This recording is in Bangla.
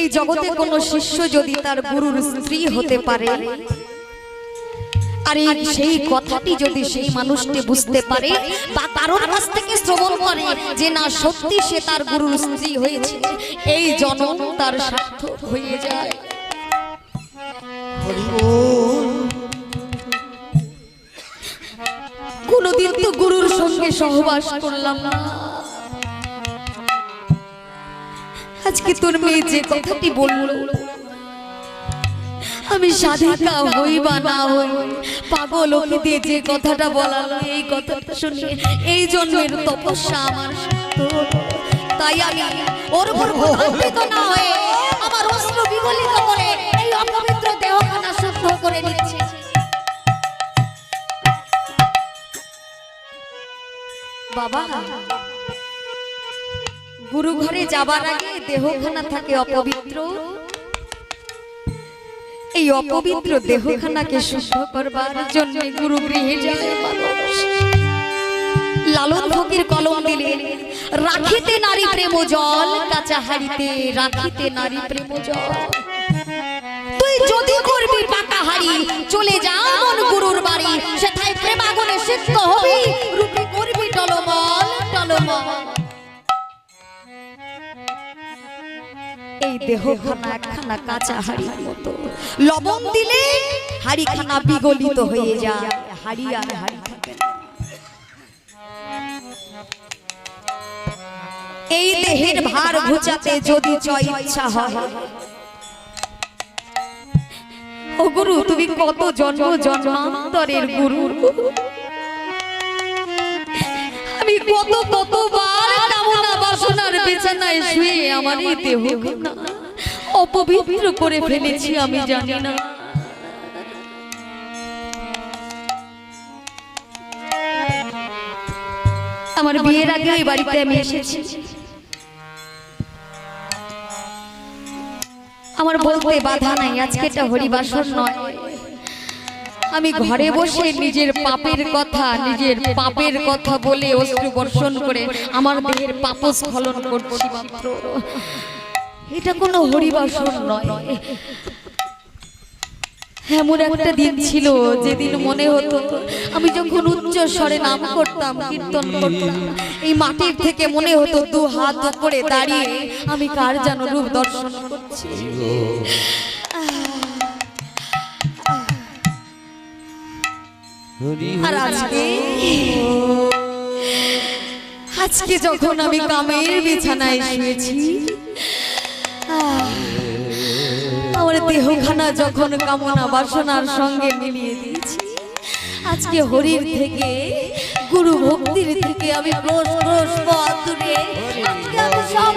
এই জগতে কোনো শিষ্য যদি তার গুরুর স্ত্রী হতে পারে আর এই সেই কথাটি যদি সেই মানুষটি বুঝতে পারে বা কারোর কাছ থেকে শ্রবণ করে যে না সত্যি সে তার গুরুর স্ত্রী হয়েছে। এই জন্ম তার সার্থক হয়ে যায়। কোনদিন তো গুরুর সঙ্গে সহবাস করলাম না। আজকে তোর মেয়ে যে কথাটি বলল আমি সাধিকা হই বা না হই। পাগল ওকে দিয়ে যে কথাটা বলালো এই কথাটা শুনে এই জন্মের তপস্যা আমার তাই আমি ওর উপর না হয়ে আমার অস্ত্র বিগলিত করে এই অপবিত্র দেহখানা শুদ্ধ করে নিচ্ছে। বাবা গুরু ঘরে যাবার আগে দেহখানা থাকে অপবিত্র। এই অপবিত্র দেহখানাকে শুদ্ধ করবার জন্য গুরু গৃহে যায় মানুষ লালন ফকির কলম দিলেন, রাখিতে নারী প্রেম জল, কাঁচা হাড়িতে রাখিতে নারী প্রেম জল। তুই যদি করবি পাকা হাড়ি, চলে যা মন এই দেহখানা একখানা কাঁচা হাড়ির মতো। লবণ দিলে হাড়িখানা বিগলিত হয়ে যায়, হাড়ি আর হাড়ি থাকে এই দেহের ভার ঘুচাতে যদি চয় ইচ্ছা হয়, ও গুরু, তুমি কত জন্ম জন্মান্তরের গুরু? আমি কত বাসনার বিছানায় শুয়ে আমার এই দেহ অপবিত্র করে ফেলেছি আমি জানি না। আমার বিয়ের আগে এই বাড়িতে আমি এসেছি। আমার বলতে বাধা নাই আজকে এটা হরিবাসর নয়। আমি ঘরে বসে নিজের পাপের কথা নিজের পাপের কথা বলে অশ্রু বর্ষণ করে আমার দেহের পাপ স্খলন করছি মাত্র। এটা কোনো হরিবাসন নয়। এমন একটা দিন ছিল যেদিন মনে হতো আমি যখন উচ্চ স্বরে নাম করতাম কীর্তন করতাম। এই মাটির থেকে মনে হতো দু হাত উপরে দাঁড়িয়ে আমি কার যেন রূপ দর্শন করছি। আর আজকে আজকে যখন আমি কামের বিছানায় শুয়েছি আমার দেহখানা যখন কামনা বাসনার সঙ্গে মিলিয়ে দিয়েছি, আজকে হরির থেকে, গুরু ভক্তির থেকে আমি ক্রোশ ক্রোশ পথ দূরে আজকে আমি সব